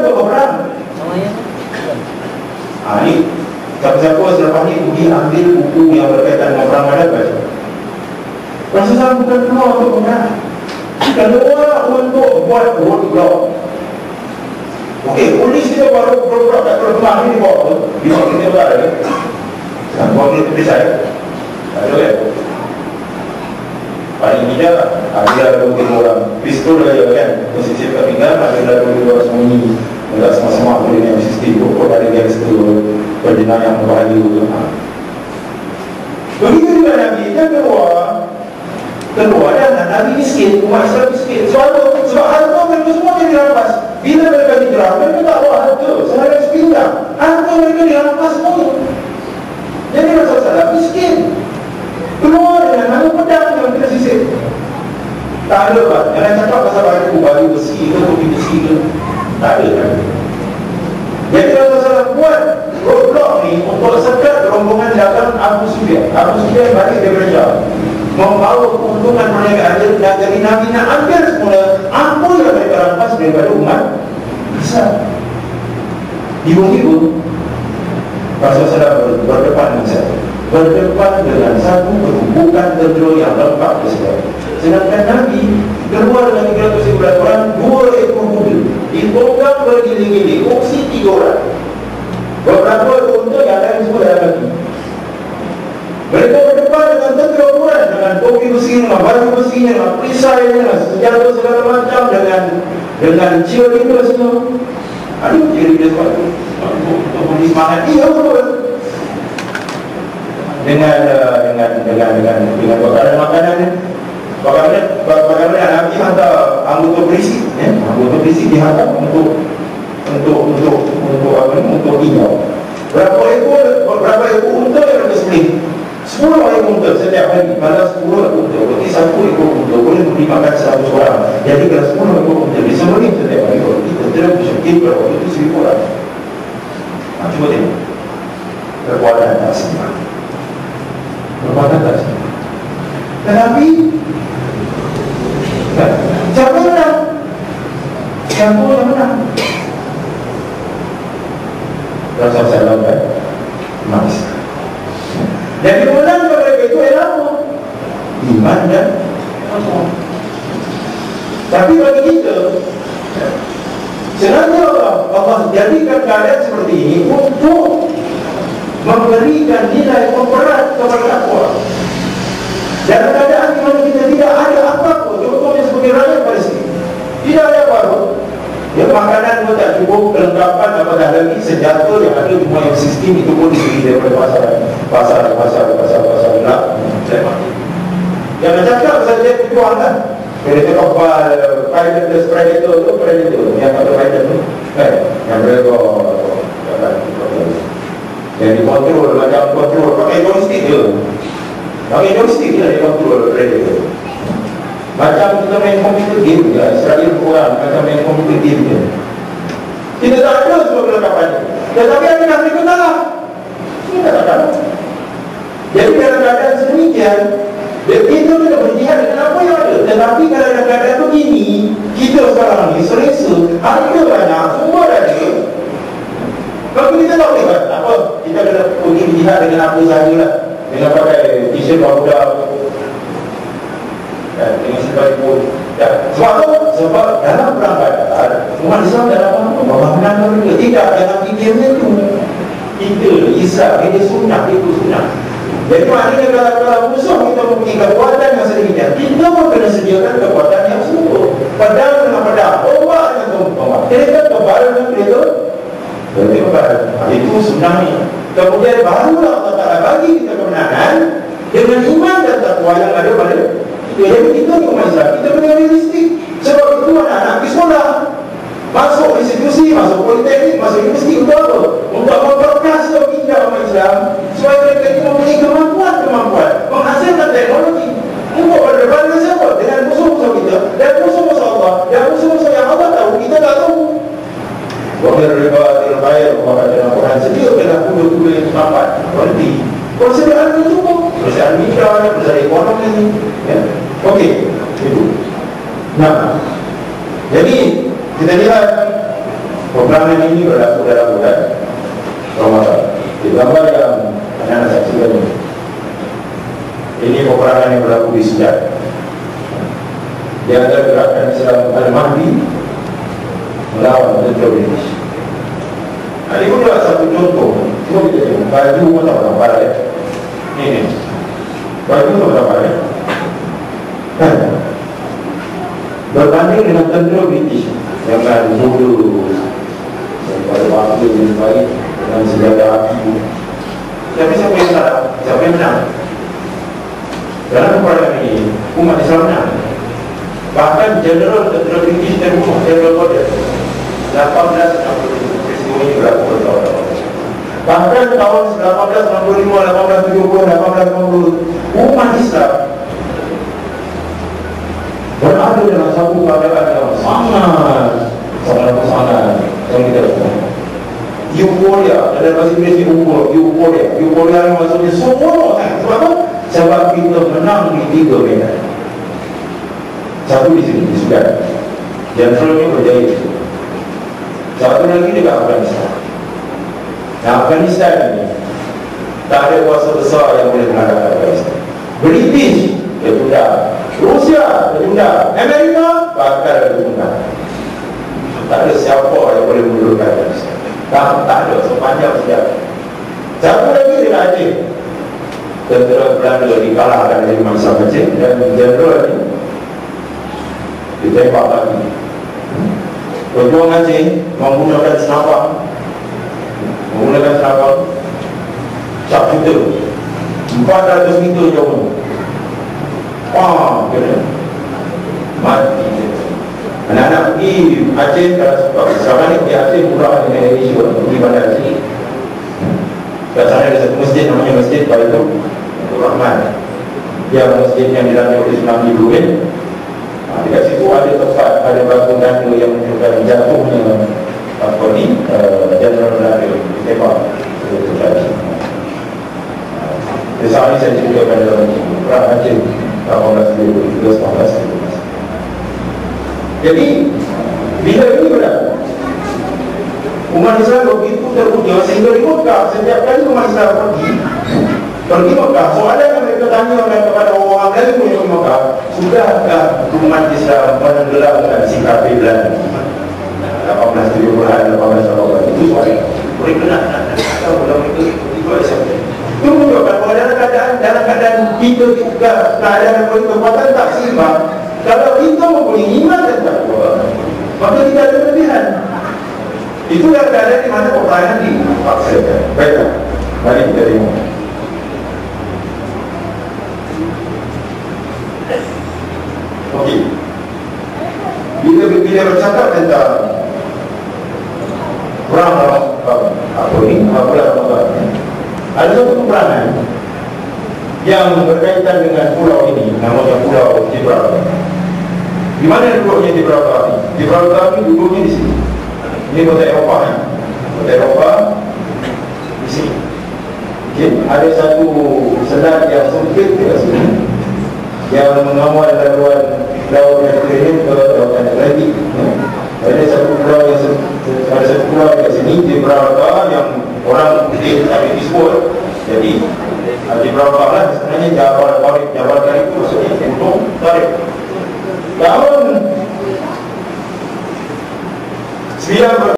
untuk berperang ha, ni siapa-siapa selepas ni pergi ambil buku yang berkaitan dengan perang ada baca Rasulullah bukan keluar untuk berperang keluar untuk buat roadblock Okey, polis kita baru berbuat tak perkembangan ni bawa Di bawah kita berada Dan bawa kita pergi saya Tak ada kan Paling tidak Ada dua tiga orang Pistol saja kan Posisi kat pinggang Ada dua orang sembunyi Enggak sama-sama boleh dengan sistem. Pokok ada gangster Perjenayah yang berbahaya ha. Begitu juga Nabi. Dia keluar. Keluar dan Nabi miskin Umat Islam miskin. Sebab Sebab harta mereka semua yang dirampas. Bila mereka dijerat Mereka tak bawa harta. Sehari sepinggang Harta mereka dirampas semua. Jadi Rasulullah miskin. Keluar dengan nama pedang yang kita sisir. Tak ada kan Jangan cakap pasal baju baju besi ke Kopi besi ke Tak ada kan? Jadi Rasulullah buat Roadblock ni Untuk sekat rombongan dalam Abu Sufyan. Abu Sufyan balik dari Jauh. Membawa keuntungan perniagaan dia Dan jadi Nabi nak ambil semula Apa yang mereka rampas daripada umat Besar Ibu-ibu Rasulullah berdepan dengan saya berdepan dengan satu kedudukan tentera yang lengkap tersebut. Sedangkan Nabi keluar dengan 311 orang, dua ekor kuda. Ditunggang bergiling-giling, kursi tiga orang. Beberapa unta yang lain semua dalam lagi. Mereka berdepan dengan tentera ukuran dengan topi besi, dengan baju besi, dengan perisai, dengan senjata segala macam, dengan dengan cheerleader semua. Ada cheerleader sebab itu. Untuk memberi semangat. Iya, betul dengan uh, dengan dengan dengan dengan makanan makanan bagaimana bagaimana Nabi hantar anggota polisi ya. Anggota polisi dihantar untuk untuk untuk untuk apa ni untuk hijau berapa ekor berapa ekor unta yang kita sembelih sepuluh ekor unta setiap hari. Kalau sepuluh ekor unta berarti satu ekor unta boleh memberi makan seratus orang. Jadi kalau sepuluh ekor unta disembelih setiap hari kita tidak bisa waktu itu seribu orang. Cuba tengok. Kekuatan tak sembah Perbuatan tak sah Tetapi Siapa yang menang? Siapa yang menang? Rasul Sallam kan? Mas Jadi menang kepada itu apa? Iman dan Tapi bagi kita Senangnya Allah Allah jadikan keadaan seperti ini Untuk memberikan nilai pemberat kepada takwa. Dalam keadaan di mana kita tidak ada apa-apa, contohnya sebagai rakyat Palestin, tidak ada apa-apa. Ya, makanan pun tak cukup, kelengkapan apatah lagi senjata yang ada cuma yang sistem itu pun diberi daripada pasar pasar pasar pasar pasar gelap. Jangan cakap pasal dia berjuang kan. Bila tengok pilot the predator tu, predator yang ada pilot tu, kan? Yang mereka yang dikontrol macam kontrol pakai joystick je pakai joystick je dia kontrol radio macam kita main komputer game je Israel kurang macam main komputer game je kita tak ada semua kelengkapan tetapi ada yang tak lah kita tak tahu jadi dalam keadaan sedemikian kita kena berjihad dengan apa yang ada Tetapi kalau dalam keadaan begini Kita sekarang ni selesa Harga banyak Semua dah ada kalau kita tak boleh kan? Apa? Kita kena pergi jihad dengan apa sahaja lah Dengan pakai t-shirt ya, Dengan sebaik pun ya. Sebab tu? Sebab dalam perang badar Umat Islam dalam apa? Pembangunan mereka. Tidak dalam fikirnya tu Kita, Islam, ini sunnah, itu sunnah. Jadi maknanya kalau, kalau musuh kita mempunyai kekuatan yang sedemikian Kita pun kena sediakan kekuatan yang seluruh Pedang dengan pedang, ombak dengan ombak. Kereta kebal dengan kereta Berarti apa? Itu tsunami Kemudian barulah Allah Ta'ala bagi kita kemenangan Dengan iman dan takwa yang ada pada kita. Jadi kita ni Islam. Kita kena realistik Sebab itu anak-anak pergi sekolah Masuk masuk politeknik, masuk universiti Untuk apa? Untuk memperkas kepindah umat Islam Supaya mereka ini mempunyai kemampuan-kemampuan Menghasilkan teknologi. Untuk berdepan dengan? Dengan musuh-musuh kita Dan musuh-musuh Allah Dan musuh-musuh yang Allah tahu Kita tak tahu. Wahir riba til khair Wahir dalam Quran Sediakanlah kuda-kuda yang selamat Berhenti. Persediaan itu cukup. Persediaan mitra Persediaan ekonomi ya. Okey. Itu Nah. Jadi Kita lihat Peperangan ini berlaku dalam bulan Ramadan. Di gambar yang anak-anak saksikan ini. Ini peperangan yang berlaku di Sudan Di antara gerakan Islam Al-Mahdi Melawan tentera British Nah, ini pun satu contoh. Cuba kita tengok. Baju pun tak pernah ya Ini. Ni Baju tak pernah Kan Berbanding dengan tentera British. Jangan muda waktu yang baik dengan senjata api tapi siapa yang salah? siapa yang menang? dalam peperangan ini umat Islam menang bahkan general tentera British terbunuh general Gordon 1860 peristiwa ini berlaku bertahun-tahun bahkan tahun 1865, 1870, 1880 umat Islam berada dalam satu keadaan yang sangat sangat yang kita lakukan euforia dalam bahasa Inggeris euforia euforia euforia yang maksudnya semua kan sebab apa? sebab kita menang di tiga medan. Satu di sini di Sudan. Generalnya berjaya. Satu lagi dekat Afghanistan. Nah Afghanistan ini tak ada kuasa besar yang boleh menghadap Afghanistan. British dia tunda. Rusia dia tunda. Amerika bakal dia tunda. Tak ada siapa yang boleh mundurkan Afghanistan tak, tak ada. Sepanjang sejarah satu lagi dia Aceh tentera Belanda dikalahkan dari mangsa Aceh dan general ni ditembak lagi. Pejuang Aceh menggunakan senapang menggunakan senapang cap shooter 400 meter jauh Wah, kena. Mati Anak-anak pergi Aceh kalau sebab sekarang ni pergi Aceh murah dengan Indonesia pergi bandar sini. Kat sana ada satu masjid namanya Masjid Baitul Rahman. Yang masjid yang dilalui oleh Islam di Duin. Ha, dekat situ ada tempat ada batu ganda yang menunjukkan jatuhnya apa ni uh, itu tadi. Jadi saat ini saya ceritakan dalam perang Aceh 18 19 jadi bila ini berlaku umat Islam begitu terpuja sehingga di Mekah setiap kali umat Islam pergi pergi Mekah soalan yang mereka tanya oleh kepada orang lain pun di Mekah sudahkah umat Islam menenggelamkan si kafir Belanda? 1870-an 1880 itu soalan mereka nak tahu dalam itu itu siapa? Itu menunjukkan bahawa dalam keadaan dalam keadaan kita juga keadaan kekuatan tak seimbang kalau kita mempunyai iman dan takwa Maka tidak ada kelebihan. Itu yang keadaan di mana peperangan dipaksakan. Baiklah Mari kita tengok. Okey. Bila bila bercakap tentang Perang apa ni? Apa? Lah Ada satu peperangan yang berkaitan dengan pulau ini. Namanya pulau Gibraltar. Di mana duduknya Gibraltar ini? Gibraltar ini duduknya di sini. Ini kota Eropah ya. Kota Eropah di sini. Okay. Ada satu selat yang sempit di sini yang mengawal laluan laut Mediterranean ke lautan Atlantik. Ya.